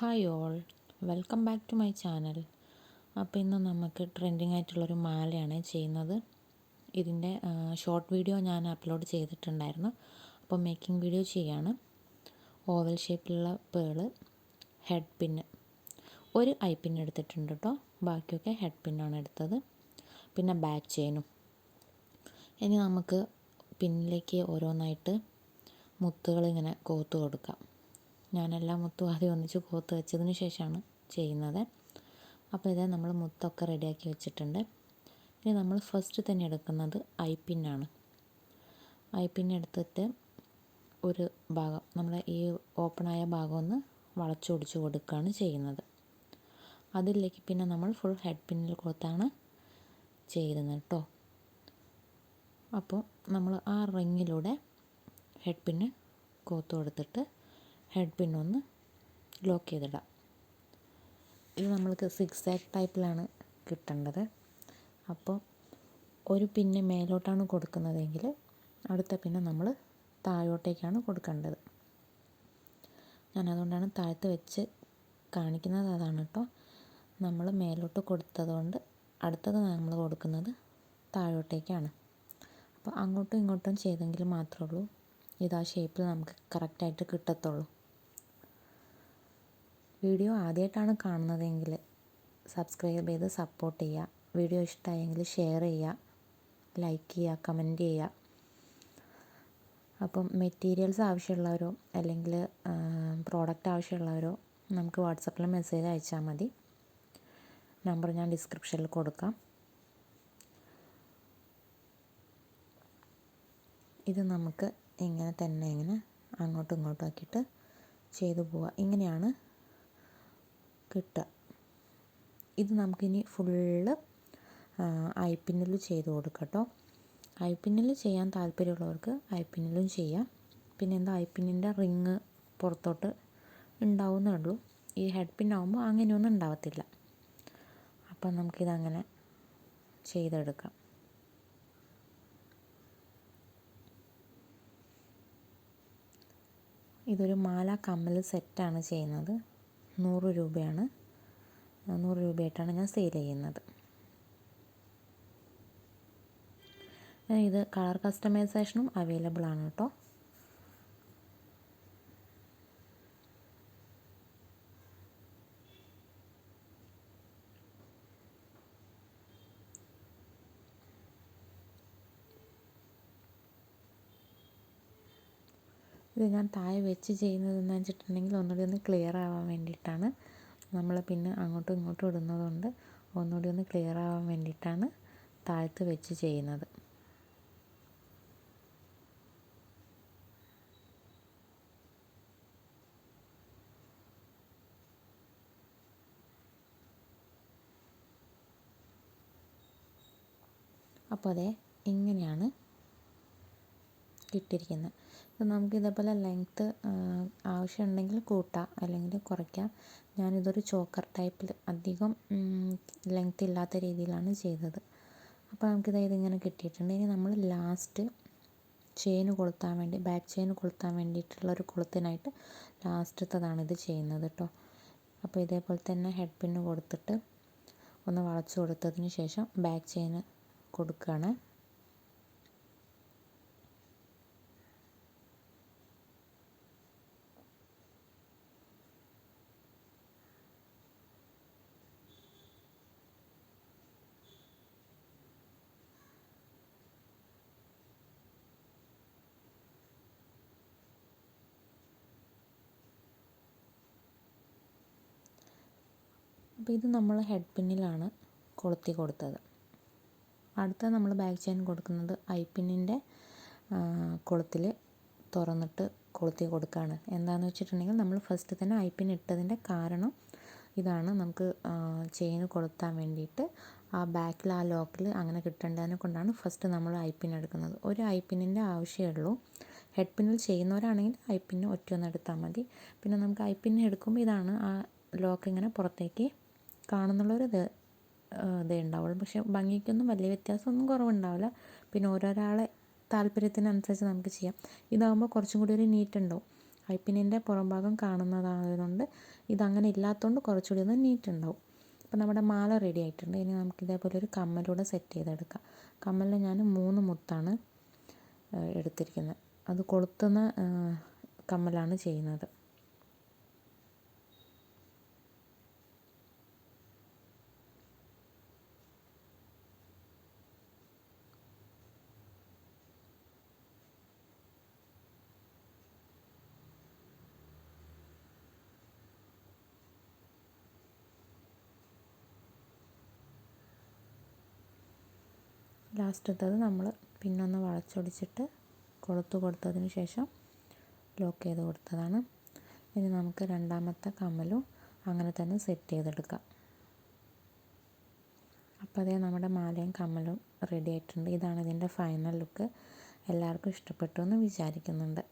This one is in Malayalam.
Hi all. Welcome back to my channel. അപ്പോൾ ഇന്ന് നമുക്ക് ട്രെൻഡിങ് ആയിട്ടുള്ളൊരു മാലയാണ് ചെയ്യുന്നത്. ഇതിന്റെ ഷോർട്ട് വീഡിയോ ഞാൻ അപ്ലോഡ് ചെയ്തിട്ടുണ്ടായിരുന്നു. അപ്പോൾ മേക്കിംഗ് വീഡിയോ ചെയ്യാണ്. ഓവൽ ഷേപ്പിലുള്ള പേൾ ഹെഡ് പിന്ന് ഒരു ഐ പിൻ എടുത്തിട്ടുണ്ട് കേട്ടോ ബാക്കിയൊക്കെ ഹെഡ് പിന്നാണ് എടുത്തത്. പിന്നെ ബാക്ക് ചെയിനും ഇനി നമുക്ക് പിന്നിലേക്ക് ഓരോന്നായിട്ട് മുത്തുകൾ ഇങ്ങനെ കോത്ത് കൊടുക്കാം. ഞാൻ എല്ലാ മുത്തും ആദ്യം ഒന്നിച്ച് കോത്ത് വെച്ചതിന് ശേഷമാണ് ചെയ്യുന്നത്. അപ്പോൾ ഇതേ നമ്മൾ മുത്തൊക്കെ റെഡിയാക്കി വെച്ചിട്ടുണ്ട്. ഇനി നമ്മൾ ഫസ്റ്റ് തന്നെ എടുക്കുന്നത് ഐ പിന്നാണ് ഐ പിന്നെടുത്തിട്ട് ഒരു ഭാഗം നമ്മുടെ ഈ ഓപ്പണായ ഭാഗം ഒന്ന് വളച്ചൊടിച്ച് കൊടുക്കുകയാണ് ചെയ്യുന്നത്. അതിലേക്ക് പിന്നെ നമ്മൾ ഫുൾ ഹെഡ് പിന്നിൽ കൊടുത്താണ് ചെയ്യുന്നത് കേട്ടോ. അപ്പോൾ നമ്മൾ ആ റിങ്ങിലൂടെ ഹെഡ് പിന്ന് കോത്ത് കൊടുത്തിട്ട് ഹെഡ് പിൻ ഒന്ന് ലോക്ക് ചെയ്തിടാം. ഇത് നമ്മൾക്ക് സിക്സ് ആക്ക് ടൈപ്പിലാണ് കിട്ടേണ്ടത്. അപ്പോൾ ഒരു പിന്ന് മേലോട്ടാണ് കൊടുക്കുന്നതെങ്കിൽ അടുത്ത പിന്നെ നമ്മൾ താഴോട്ടേക്കാണ് കൊടുക്കേണ്ടത്. ഞാൻ അതുകൊണ്ടാണ് താഴത്ത് വെച്ച് കാണിക്കുന്നത്. അതാണ് കേട്ടോ നമ്മൾ മേലോട്ട് കൊടുത്തതുകൊണ്ട് അടുത്തത് നമ്മൾ കൊടുക്കുന്നത് താഴോട്ടേക്കാണ്. അപ്പോൾ അങ്ങോട്ടും ഇങ്ങോട്ടും ചെയ്തെങ്കിൽ മാത്രമേ ഉള്ളൂ. ഇത് ആ ഷേപ്പിൽ നമുക്ക് കറക്റ്റായിട്ട് കിട്ടത്തുള്ളൂ. വീഡിയോ ആദ്യമായിട്ടാണ് കാണുന്നതെങ്കിൽ സബ്സ്ക്രൈബ് ചെയ്ത് സപ്പോർട്ട് ചെയ്യുക. വീഡിയോ ഇഷ്ടമായെങ്കിൽ ഷെയർ ചെയ്യുക. ലൈക്ക് ചെയ്യുക കമന്റ് ചെയ്യുക. അപ്പം മെറ്റീരിയൽസ് ആവശ്യമുള്ളവരോ അല്ലെങ്കിൽ പ്രോഡക്റ്റ് ആവശ്യമുള്ളവരോ നമുക്ക് വാട്സപ്പിൽ മെസ്സേജ് അയച്ചാൽ മതി. നമ്പർ ഞാൻ ഡിസ്ക്രിപ്ഷനിൽ കൊടുക്കാം. ഇത് നമുക്ക് ഇങ്ങനെ തന്നെ ഇങ്ങനെ അങ്ങോട്ടും ഇങ്ങോട്ടും ആക്കിയിട്ട് ചെയ്തു പോവുക. ഇങ്ങനെയാണ് കിട്ടുക. ഇത് നമുക്കിനി ഫുള്ള് ഐപ്പിന്നിൽ ചെയ്ത് കൊടുക്കാം കേട്ടോ. ഐപ്പിന്നിൽ ചെയ്യാൻ താല്പര്യമുള്ളവർക്ക് ഐപ്പിന്നിലും ചെയ്യാം. പിന്നെ എന്താ ഐപ്പിന്നിന്റെ റിങ് പുറത്തോട്ട് ഉണ്ടാവുന്നേ ഉള്ളൂ. ഈ ഹെഡ് പിൻ ആകുമ്പോൾ അങ്ങനെയൊന്നും ഉണ്ടാവത്തില്ല. അപ്പം നമുക്കിതങ്ങനെ ചെയ്തെടുക്കാം. ഇതൊരു മാല കമ്മൽ സെറ്റാണ് ചെയ്യുന്നത്. നൂറ് രൂപയാണ്. നൂറ് രൂപയായിട്ടാണ് ഞാൻ സെയിൽ ചെയ്യുന്നത്. ഇത് കളർ കസ്റ്റമൈസേഷനും അവൈലബിൾ ആണ് കേട്ടോ ഇത് ഞാൻ താഴെ വെച്ച് ചെയ്യുന്നതെന്ന് വെച്ചിട്ടുണ്ടെങ്കിൽ ഒന്നുകൂടി ഒന്ന് ക്ലിയർ ആവാൻ വേണ്ടിയിട്ടാണ്. നമ്മൾ പിന്നെ അങ്ങോട്ടും ഇങ്ങോട്ടും ഇടുന്നതുകൊണ്ട് ഒന്നുകൂടി ഒന്ന് ക്ലിയർ ആവാൻ വേണ്ടിയിട്ടാണ് താഴത്ത് വെച്ച് ചെയ്യുന്നത്. അപ്പോൾ അതെ ഇങ്ങനെയാണ് കിട്ടിയിരിക്കുന്നത് അപ്പോൾ നമുക്ക് ഇതേപോലെ ലെങ്ത്ത് ആവശ്യമുണ്ടെങ്കിൽ കൂട്ടാം അല്ലെങ്കിൽ കുറയ്ക്കാം. ഞാനിതൊരു ചോക്കർ ടൈപ്പിൽ അധികം ലെങ്ത്ത് ഇല്ലാത്ത രീതിയിലാണ് ചെയ്തത്. അപ്പോൾ നമുക്ക് നമുക്കിത് ഇതിങ്ങനെ കിട്ടിയിട്ടുണ്ട്. ഇനി നമ്മൾ ലാസ്റ്റ് ചെയിൻ കൊളുത്താൻ വേണ്ടി ബാക്ക് ചെയിൻ കൊളുത്താൻ വേണ്ടിയിട്ടുള്ള ഒരു കൊളുത്തിനായിട്ട് ലാസ്റ്റത്തതാണ് ഇത് ചെയ്യുന്നത് കേട്ടോ അപ്പോൾ ഇതേപോലെ തന്നെ ഹെഡ് പിന്ന് കൊടുത്തിട്ട് ഒന്ന് വളച്ച് കൊടുത്തതിന് ശേഷം ബാക്ക് ചെയിൻ കൊടുക്കുകയാണ് അപ്പോൾ ഇത് നമ്മൾ ഹെഡ് പിന്നിലാണ് കൊളുത്തി കൊടുത്തത്. അടുത്ത നമ്മൾ ബാക്ക് ചെയിൻ കൊടുക്കുന്നത് ഐ പിന്നിന്റെ കൊളുത്തിൽ തുറന്നിട്ട് കൊളുത്തി കൊടുക്കുകയാണ് എന്താണെന്ന് വെച്ചിട്ടുണ്ടെങ്കിൽ നമ്മൾ ഫസ്റ്റ് തന്നെ ഐ പിൻ ഇട്ടതിന്റെ കാരണം ഇതാണ്. നമുക്ക് ചെയിൻ കൊളുത്താൻ വേണ്ടിയിട്ട് ആ ബാക്കിൽ ആ ലോക്കിൽ അങ്ങനെ കിട്ടേണ്ടതിനെ കൊണ്ടാണ് ഫസ്റ്റ് നമ്മൾ ഐ പിൻ എടുക്കുന്നത്. ഒരു ഐ പിന്നിന്റെ ആവശ്യമേ ഉള്ളൂ. ഹെഡ് പിന്നിൽ ചെയ്യുന്നവരാണെങ്കിൽ ഐ പിന്ന് ഒന്ന് എടുത്താൽ മതി. പിന്നെ നമുക്ക് ഐ പിന്ന് എടുക്കുമ്പോൾ ഇതാണ് ആ ലോക്ക് ഇങ്ങനെ പുറത്തേക്ക് കാണുന്നുള്ളൊരു ഇത് ഇതേ ഉണ്ടാവുള്ളൂ. പക്ഷേ ഭംഗിക്കൊന്നും വലിയ വ്യത്യാസമൊന്നും കുറവുണ്ടാവില്ല. പിന്നെ ഓരോരാളെ താല്പര്യത്തിനനുസരിച്ച് നമുക്ക് ചെയ്യാം. ഇതാകുമ്പോൾ കുറച്ചും കൂടി ഒരു നീറ്റ് ഉണ്ടാവും ഹൈപ്പിനിന്റെ പുറം ഭാഗം കാണുന്നതായതുകൊണ്ട് ഇതങ്ങനെ ഇല്ലാത്തതുകൊണ്ട് കുറച്ചുകൂടി ഒന്ന് നീറ്റ് ഉണ്ടാവും അപ്പോൾ നമ്മുടെ മാല റെഡി ആയിട്ടുണ്ട്. ഇനി നമുക്ക് ഇതേപോലെ ഒരു കമ്മലൂടെ സെറ്റ് ചെയ്തെടുക്കാം. കമ്മലിൽ ഞാൻ മൂന്ന് മുത്താണ് എടുത്തിരിക്കുന്നത് അത് കൊളുത്തുന്ന കമ്മലാണ് ചെയ്യുന്നത്. ലാസ്റ്റത്തത് നമ്മൾ പിന്നൊന്ന് വളച്ചൊടിച്ചിട്ട് കൊളുത്ത് കൊടുത്തതിന് ശേഷം ലോക്ക് ചെയ്ത് കൊടുത്തതാണ്. ഇനി നമുക്ക് രണ്ടാമത്തെ കമ്മലും അങ്ങനെ തന്നെ സെറ്റ് ചെയ്തെടുക്കാം. അപ്പോൾ അതേ നമ്മുടെ മാലയും കമ്മലും റെഡി ആയിട്ടുണ്ട്. ഇതാണ് ഇതിന്റെ ഫൈനൽ ലുക്ക് എല്ലാവർക്കും ഇഷ്ടപ്പെട്ടു എന്ന് വിചാരിക്കുന്നുണ്ട്.